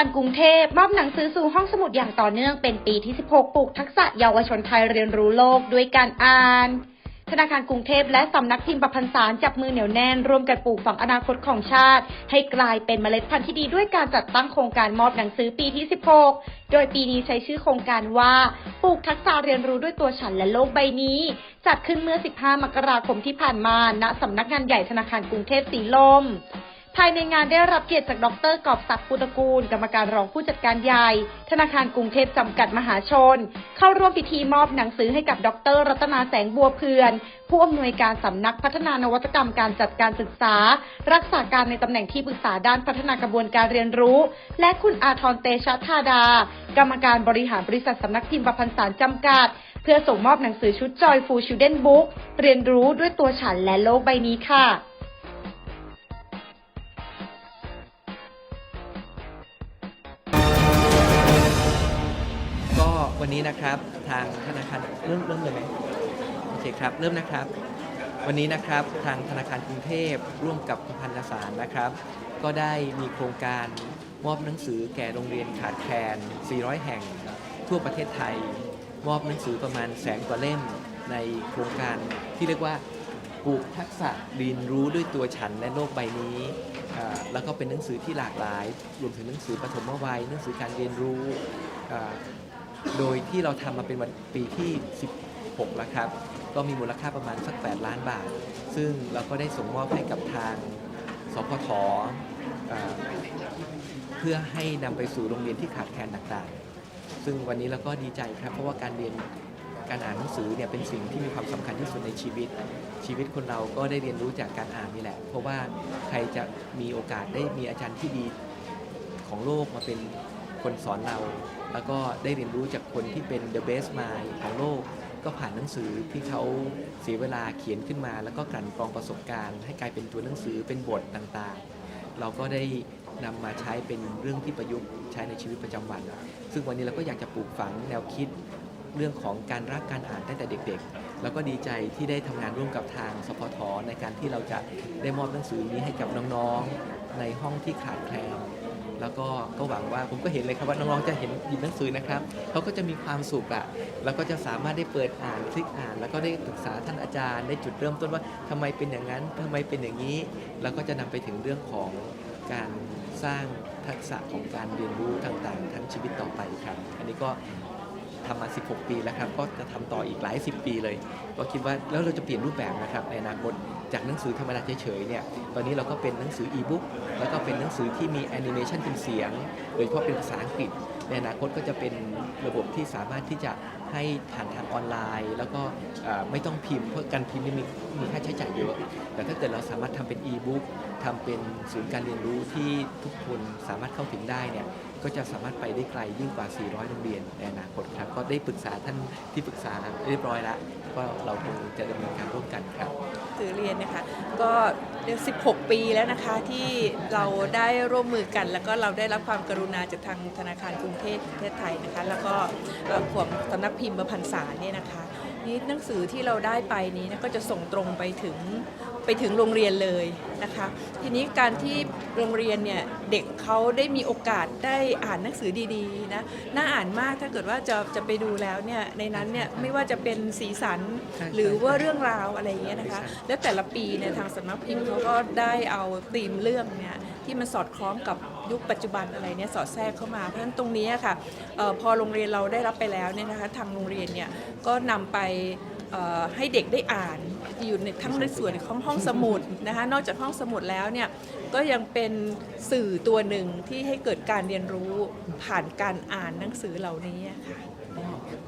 ารกรุงเทพมอบหนังสือสู่ห้องสมุดอย่างต่อเนื่องเป็นปีที่ 16 ปลูกทักษะเยาวชนไทยเรียนรู้โลกด้วยการอ่าน ธนาคารกรุงเทพและสำนักพิมพ์ประพันธ์สารจับมือเหนียวแน่น ร่วมกันปลูกฝังอนาคตของชาติ ให้กลายเป็นเมล็ดพันธุ์ที่ดีด้วยการจัดตั้งโครงการมอบหนังสือปีที่ 16 โดยปีนี้ใช้ชื่อโครงการว่าปลูกทักษะเรียนรู้ด้วยตัวฉันและโลกใบนี้ จัดขึ้นเมื่อ 15 มกราคมที่ผ่านมาณสำนักงานใหญ่ธนาคารกรุงเทพสีลม ภายในงานได้รับเกียรติจากดรกอบศักดิ์ปุตกูล กรรมการรองผู้จัดการใหญ่ ธนาคารกรุงเทพจำกัดมหาชน เข้าร่วมพิธีมอบหนังสือให้กับดรรัตนาแสงบัวเพือน ผู้อำนวยการสำนักพัฒนานวัตกรรมการจัดการศึกษา รักษาการในตำแหน่งที่ปรึกษาด้านพัฒนากระบวนการเรียนรู้ และคุณอาทรเตชะธาดา กรรมการบริหารบริษัทสำนักพิมพ์ประพันธ์สารจำกัด เพื่อส่งมอบหนังสือชุด Joyful Children Book เรียนรู้ด้วยตัวฉันและโลกใบนี้ค่ะ วันนี้นะครับทางธนาคารเริ่มเริ่มเลยไหมโอเคครับเริ่มนะครับ วันนี้นะครับทางธนาคารกรุงเทพร่วมกับพันธสารนะครับ ก็ได้มีโครงการมอบหนังสือแก่โรงเรียนขาดแคลน 400 แห่ง ทั่วประเทศไทย มอบหนังสือประมาณแสนกว่าเล่มในโครงการที่เรียกว่าปลูกทักษะเรียนรู้ด้วยตัวฉันและโลกใบนี้ แล้วก็เป็นหนังสือที่หลากหลาย รวมถึงหนังสือปฐมวัยหนังสือการเรียนรู้ โดยที่เราทำมาเป็นวันปีที่ 16 แล้วครับ ก็มีมูลค่าประมาณสัก 8 ล้านบาท ซึ่งเราก็ได้ส่งมอบให้กับทางสพทเพื่อให้นำไปสู่โรงเรียนที่ขาดแคลนต่างๆ ซึ่งวันนี้เราก็ดีใจครับ เพราะว่าการเรียนการอ่านหนังสือเนี่ยเป็นสิ่งที่มีความสำคัญที่สุดในชีวิต ชีวิตคนเราก็ได้เรียนรู้จากการอ่านนี่แหละ เพราะว่าใครจะมีโอกาสได้มีอาจารย์ที่ดีของโลกมาเป็น คนสอนเรา แล้วก็ได้เรียนรู้จากคนที่เป็น the best mind ของโลก ก็ผ่านหนังสือที่เขาเสียเวลาเขียนขึ้นมา แล้วก็กลั่นกรองประสบการณ์ ให้กลายเป็นตัวหนังสือเป็นบทต่างๆ เราก็ได้นำมาใช้เป็นเรื่องที่ประยุกต์ใช้ในชีวิตประจำวัน ซึ่งวันนี้เราก็อยากจะปลูกฝังแนวคิดเรื่องของการรักการอ่านตั้งแต่เด็กๆ แล้วก็ดีใจที่ได้ทำงานร่วมกับทางสพทในการที่เราจะได้มอบหนังสือนี้ให้กับน้องๆ ในห้องที่ขาดแคลน แล้วก็ก็หวังว่าผมก็เห็นเลยครับว่าน้องๆจะเห็นหยิบหนังสือนะครับเขาก็จะมีความสุขอะแล้วก็จะสามารถได้เปิดอ่านคลิกอ่าน แล้วก็ได้ปรึกษาท่านอาจารย์ ได้จุดเริ่มต้นว่าทำไมเป็นอย่างนั้นทำไมเป็นอย่างนี้ แล้วก็จะนำไปถึงเรื่องของการสร้างทักษะของการเรียนรู้ต่างๆ ทั้งชีวิตต่อไปครับ อันนี้ก็ทำมา 16 ปีแล้วครับ ก็จะทำต่ออีกหลาย 10 ปีเลย ก็คิดว่าแล้วเราจะเปลี่ยนรูปแบบนะครับในอนาคต จากหนังสือธรรมดาเฉยๆเนี่ยตอนนี้เราก็เป็นหนังสืออีบุ๊กแล้วก็เป็นหนังสือที่มีแอนิเมชันเป็นเสียง โดยเฉพาะเป็นภาษาอังกฤษในอนาคตก็จะเป็นระบบที่สามารถที่จะให้ผ่านทางออนไลน์ แล้วก็ไม่ต้องพิมพ์เพราะการพิมพ์นี่มีมีค่าใช้จ่ายเยอะ แต่ถ้าเกิดเราสามารถทำเป็นอีบุ๊กทำเป็นศูนย์การเรียนรู้ที่ทุกคนสามารถเข้าถึงได้เนี่ยก็จะสามารถไปได้ไกลยิ่งกว่า 400 โรงเรียนในอนาคตครับ ก็ได้ปรึกษาท่านที่ปรึกษาเรียบร้อยแล้ว ก็เราคงจะดำเนินการร่วมกันครับ สือเรียนนะคะ ก็เรียก16 ปีแล้วนะคะที่เราได้ร่วมมือกัน แล้วก็เราได้รับความกรุณาจากทางธนาคารกรุงเทพประเทศไทยนะคะ แล้วก็เอ่อของสำนักพิมพ์ประพันษาเนี่ยนะคะนี่หนังสือที่เราได้ไปนี้นะก็จะส่งตรงไปถึง ไปถึงโรงเรียนเลยนะคะทีนี้การที่โรงเรียนเนี่ยเด็กเขาได้มีโอกาสได้อ่านหนังสือดีๆนะน่าอ่านมากถ้าเกิดว่าจะจะไปดูแล้วเนี่ยในนั้นเนี่ยไม่ว่าจะเป็นสีสันใช่หรือว่าใช่เรื่องราวอะไรอย่างเงี้ยนะคะใช่แล้วแต่ละปีเนี่ยทางสำนักพิมพ์เขาก็ได้เอาธีมเรื่องเนี่ยที่มันสอดคล้องกับยุคปัจจุบันอะไรเนี่ยสอดแทรกเข้ามาเพราะฉะนั้นตรงนี้ค่ะเออพอโรงเรียนเราได้รับไปแล้วเนี่ยนะคะทางโรงเรียนเนี่ยก็นำไปเอ่อ ให้เด็กได้อ่านอยู่ในทั้งในส่วนของห้องสมุดนะคะนอกจากห้องสมุดแล้วเนี่ยก็ยังเป็นสื่อตัวหนึ่งที่ให้เกิดการเรียนรู้ผ่านการอ่านหนังสือเหล่านี้ค่ะ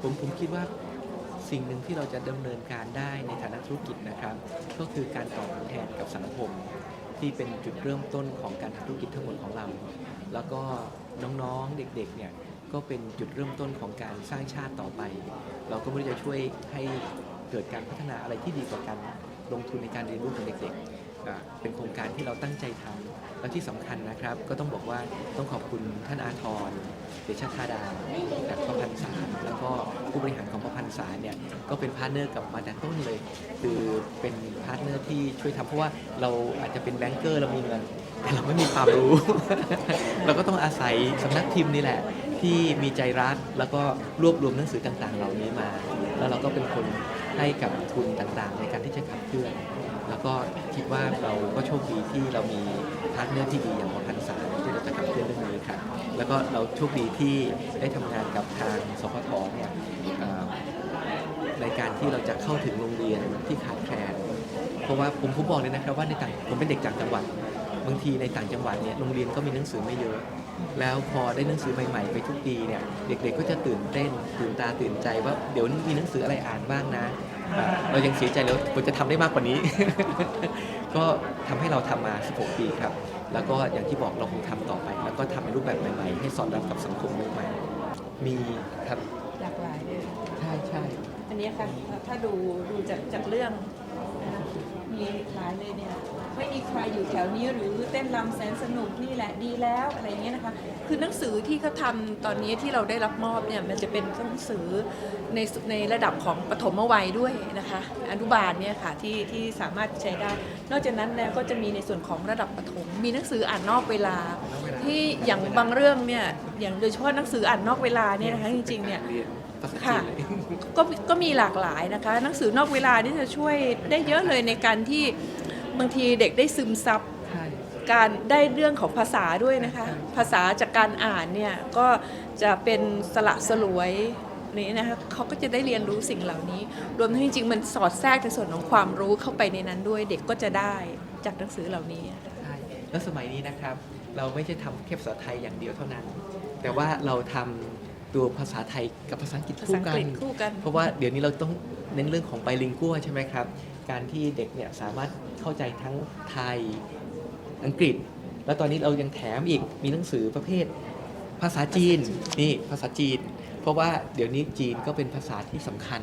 ผมผมคิดว่าสิ่งหนึ่งที่เราจะดำเนินการได้ในฐานะธุรกิจนะครับ ก็คือการตอบแทนกับสังคมที่เป็นจุดเริ่มต้นของการทำธุรกิจทั้งหมดของเรา แล้วก็น้องๆเด็กๆเนี่ย ก็เป็นจุดเริ่มต้นของการสร้างชาติต่อไป เราก็ไม่ได้จะช่วยให้เกิดการพัฒนาอะไรที่ดีกว่าการลงทุนในการเรียนรู้ของเด็กๆ เป็นโครงการที่เราตั้งใจทำและที่สำคัญนะครับ ก็ต้องบอกว่าต้องขอบคุณท่านอาทรเดชธาดาจากข้อพันษาแล้วก็ ผู้บริหารของพระพันษารเนี่ยก็เป็นพาร์ทเนอร์กับมาแต่ต้นเลย คือเป็นพาร์ทเนอร์ที่ช่วยทำเพราะว่าเราอาจจะเป็นแบงเกอร์เรามีเงินแต่เราไม่มีความรู้ เราก็ต้องอาศัยสำนักพิมพ์นี่แหละ ที่มีใจรักแล้วก็รวบรวมหนังสือต่างๆ เหล่านี้มา แล้วเราก็เป็นคนให้กับทุนต่างๆ ในการที่จะขับเคลื่อน แล้วก็คิดว่าเราก็โชคดีที่เรามีพาร์ทเนอร์ที่ดีอย่าง แล้วก็เราโชคดีที่ได้ทำงานกับทางสพทเนี่ยเอ่อในการที่เราจะเข้าถึงโรงเรียนที่ขาดแคลน เพราะว่าผมผมบอกเลยนะครับว่าในต่างผมเป็นเด็กจากจังหวัด บางทีในต่างจังหวัดเนี่ยโรงเรียนก็มีหนังสือไม่เยอะ แล้วพอได้หนังสือใหม่ๆไปทุกปีเนี่ยเด็กๆก็จะตื่นเต้นตื่นตาตื่นใจว่าเดี๋ยวมีหนังสืออะไรอ่านบ้างนะอ่าเรายังเสียใจแล้วควรจะทำได้มากกว่านี้ ก็ทำให้เราทำมา 16 ปีครับ แล้วก็อย่างที่บอกเราคงทำต่อไป แล้วก็ทำในรูปแบบใหม่ๆ ให้สอดรับกับสังคมใหม่ๆมีครับหลากหลายเลยใช่ใช่อันนี้ค่ะถ้าดูดูจากจากเรื่องนะคะมีหลายเลยเนี่ย ไม่มีใครอยู่แถวนี้หรือเต้นรำแสนสนุกนี่แหละดีแล้วอะไรเงี้ยนะคะ คือหนังสือที่เขาทำตอนนี้ที่เราได้รับมอบเนี่ยมันจะเป็นหนังสือในในระดับของปฐมวัยด้วยนะคะอนุบาลเนี่ยค่ะที่ที่สามารถใช้ได้ นอกจากนั้นแล้วก็จะมีในส่วนของระดับประถมมีหนังสืออ่านนอกเวลา ที่อย่างบางเรื่องเนี่ยอย่างโดยเฉพาะหนังสืออ่านนอกเวลาเนี่ยนะคะจริงๆเนี่ยค่ะก็ก็มีหลากหลายนะคะ หนังสือนอกเวลานี่จะช่วยได้เยอะเลยในการที่ บางทีเด็กได้ซึมซับใช่การได้เรื่องของภาษาด้วยนะคะ ภาษาจากการอ่านเนี่ยก็จะเป็นสละสลวยนี่นะคะเขาก็จะได้เรียนรู้สิ่งเหล่านี้ รวมทั้งจริงๆมันสอดแทรกในส่วนของความรู้เข้าไปในนั้นด้วย เด็กก็จะได้จากหนังสือเหล่านี้ใช่แล้วสมัยนี้นะครับ เราไม่ใช่ทำแค่ภาษาไทยอย่างเดียวเท่านั้น แต่ว่าเราทำตัวภาษาไทยกับภาษาอังกฤษภาคู่ษาอังกักฤนษคู่กัน เพราะว่าเดี๋ยวนี้เราต้องเน้นเรื่องของไบลิงกัวใช่ไหมครับ การที่เด็กเนี่ยสามารถเข้าใจทั้งไทยอังกฤษ แล้วตอนนี้เรายังแถมอีกมีหนังสือประเภทภาษาจีนนี่ภาษาจีน เพราะว่าเดี๋ยวนี้จีนก็เป็นภาษาที่สำคัญ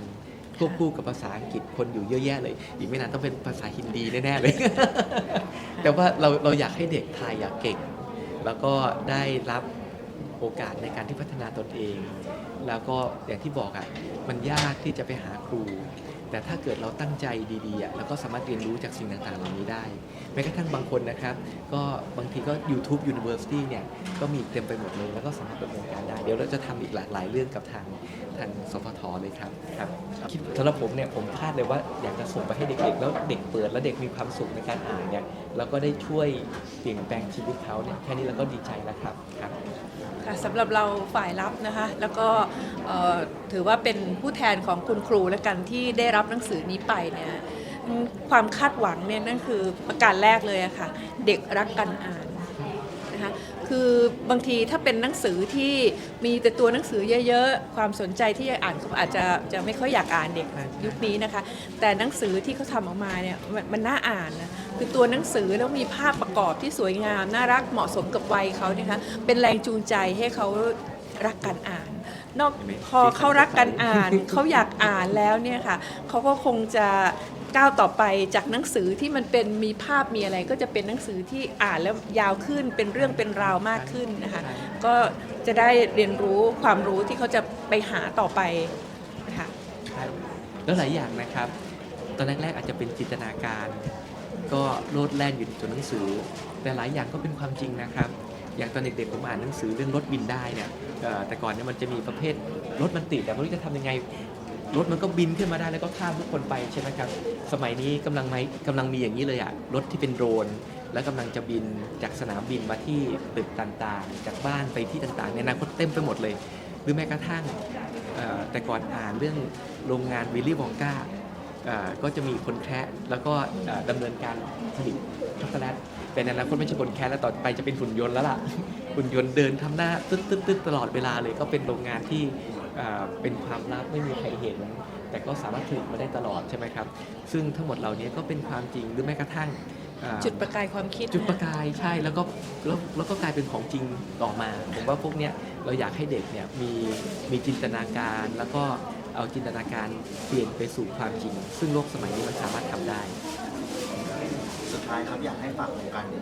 ควบคู่กับภาษาอังกฤษคนอยู่เยอะแยะเลย อีกไม่นานต้องเป็นภาษาฮินดีแน่ๆเลย แต่ว่าเราเราอยากให้เด็กไทยอยากเก่ง แล้วก็ได้รับโอกาสในการที่พัฒนาตนเอง แล้วก็อย่างที่บอกอะ่ะมันยากที่จะไปหาครู แต่ถ้าเกิดเราตั้งใจดีๆอะเราก็สามารถเรียนรู้จากสิ่งต่างๆเหล่านี้ได้ แม้กระทั่งบางคนนะครับ ก็บางทีก็ YouTube University เนี่ย ก็มีเต็มไปหมดเลย แล้วก็สามารถดำเนินการได้ เดี๋ยวเราจะทำอีกหลากหลายเรื่องกับทางทางสพทเลยครับครับคิดสำหรับผมเนี่ยผมคาดเลยว่าอยากจะส่งไปให้เด็กๆ แล้วเด็กเปิดแล้วเด็กมีความสุขในการอ่านเนี่ยเราก็ได้ช่วยเปลี่ยนแปลงชีวิตเขาเนี่ยแค่นี้เราก็ดีใจแล้วครับครับ ค่ะสำหรับเราฝ่ายรับนะคะ แล้วก็ถือว่าเป็นผู้แทนของคุณครูและกันที่ได้รับหนังสือนี้ไปเนี่ยความคาดหวังเนี่ยนั่นคือประการแรกเลยอะค่ะ เด็กรักการอ่านนะคะ คือบางทีถ้าเป็นหนังสือที่มีแต่ตัวหนังสือเยอะๆ ความสนใจที่จะอ่านเขาอาจจะจะไม่ค่อยอยากอ่านเด็กยุคนี้นะคะ แต่หนังสือที่เขาทำออกมาเนี่ยมันมันน่าอ่านนะคือตัวหนังสือแล้วมีภาพประกอบที่สวยงามน่ารักเหมาะสมกับวัยเขาเนี่ยนะคะเป็นแรงจูงใจให้เขารักการอ่าน นอกเห็นไหมพอเขารักการอ่านเขาอยากอ่านแล้วเนี่ยค่ะเขาก็คงจะ ก้าวต่อไปจากหนังสือที่มันเป็นมีภาพมีอะไร ก็จะเป็นหนังสือที่อ่านแล้วยาวขึ้นเป็นเรื่องเป็นราวมากขึ้นนะคะก็จะได้เรียนรู้ความรู้ที่เขาจะไปหาต่อไปนะคะครับแล้วหลายอย่างนะครับ ตอนแรกๆอาจจะเป็นจินตนาการ ก็โลดแล่นอยู่ในตัวหนังสือ แต่หลายอย่างก็เป็นความจริงนะครับ อย่างตอนเด็กๆผมอ่านหนังสือเรื่องรถบินได้เนี่ยเอ่อแต่ก่อนเนี่ยมันจะมีประเภทรถมันติดแต่ไม่รู้จะทำยังไง รถมันก็บินขึ้นมาได้แล้วก็ข้ามทุกคนไปใช่ไหมครับ สมัยนี้กำลังไหมกำลังมีอย่างนี้เลยอะรถที่เป็นโดรน แล้วกำลังจะบินจากสนามบินมาที่ตึกต่างๆ จากบ้านไปที่ต่างๆ ในอนาคตเต็มไปหมดเลย หรือแม้กระทั่งแต่ก่อนอ่านเรื่องโรงงานวิลลี่วองกาก็จะมีคนแคะแล้วก็เอ่อดำเนินการผลิตช็อกโกแลตแต่ในอนาคตไม่ใช่คนแคะแล้วต่อไปจะเป็นหุ่นยนต์แล้วล่ะหุ่นยนต์เดินทำหน้าตึ๊ดตึ๊ดตึ๊ดตลอดเวลาเลยก็เป็นโรงงานที่ เอ่อเป็นความลับไม่มีใครเห็น แต่ก็สามารถผลิตมาได้ตลอดใช่ไหมครับ ซึ่งทั้งหมดเหล่านี้ก็เป็นความจริงหรือแม้กระทั่งเอ่อจุดประกายความคิด จุดประกายใช่แล้วก็แล้วแล้วก็กลายเป็นของจริงต่อมา ผมว่าพวกเนี้ยเราอยากให้เด็กเนี่ยมีมีจินตนาการแล้วก็เอาจินตนาการเปลี่ยนไปสู่ความจริง ซึ่งโลกสมัยนี้มันสามารถทำได้ สุดท้ายครับอยากให้ฝากโครงการดี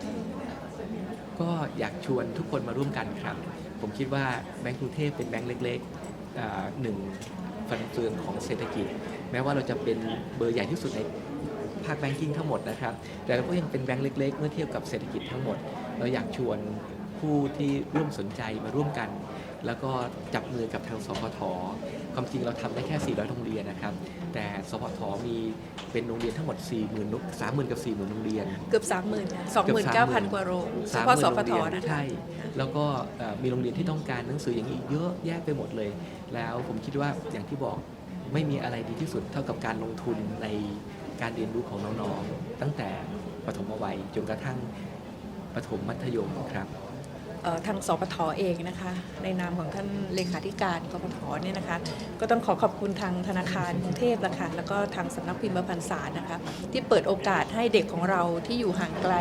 ก็อยากชวนทุกคนมาร่วมกันครับ ผมคิดว่าแบงก์กรุงเทพเป็นแบงก์เล็กๆอ่า หนึ่งฟันเฟืองของเศรษฐกิจ แม้ว่าเราจะเป็นเบอร์ใหญ่ที่สุดในภาคแบงกิ้งทั้งหมดนะครับ แต่เราก็ยังเป็นแบงก์เล็ก ๆ เมื่อเทียบกับเศรษฐกิจทั้งหมด เราอยากชวนผู้ที่ร่วมสนใจมาร่วมกัน แล้วก็จับมือกับทางสพท ความจริงเราทำได้แค่ 400 โรงเรียนนะครับ แต่สพทมีเป็นโรงเรียนทั้งหมด 40,000 30,000กับ40,000โรงเรียน เกือบ 30,000นะ29,000กว่าโรงเฉพาะสพทนะคะใช่แล้วก็เอ่อมีโรงเรียนที่ต้องการหนังสืออย่างนี้อีกเยอะแยะไปหมดเลย แล้วผมคิดว่าอย่างที่บอกไม่มีอะไรดีที่สุดเท่ากับการลงทุนในการเรียนรู้ของน้องๆตั้งแต่ปฐมวัยจนกระทั่งประถมมัธยมครับเอ่อ ทางสปทเองนะคะ ในนามของท่านเลขาธิการกปทเนี่ยนะคะ ก็ต้องขอขอบคุณทางธนาคารกรุงเทพละค่ะแล้วก็ทางสำนักพิมพ์ประพันธ์สารนะคะ ที่เปิดโอกาสให้เด็กของเราที่อยู่ห่างไกล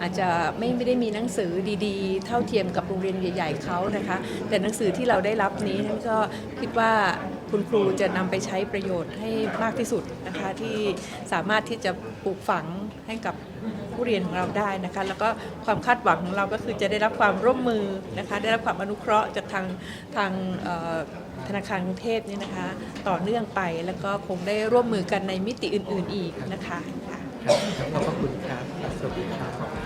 อาจจะไม่ไม่ได้มีหนังสือดีๆ เท่าเทียมกับโรงเรียนใหญ่ ๆเขานะคะ แต่หนังสือที่เราได้รับนี้ท่านก็คิดว่าคุณครูจะนำไปใช้ประโยชน์ให้มากที่สุดนะคะที่สามารถที่จะปลูกฝังให้กับ ผู้เรียนของเราได้นะคะ แล้วก็ความคาดหวังของเราก็คือจะได้รับความร่วมมือนะคะ ได้รับความอนุเคราะห์จากทางทางธนาคารกรุงเทพนี่นะคะ ต่อเนื่องไปแล้วก็คงได้ร่วมมือกันในมิติอื่น ๆอีกนะคะขอบคุณครับสวัสดีครับ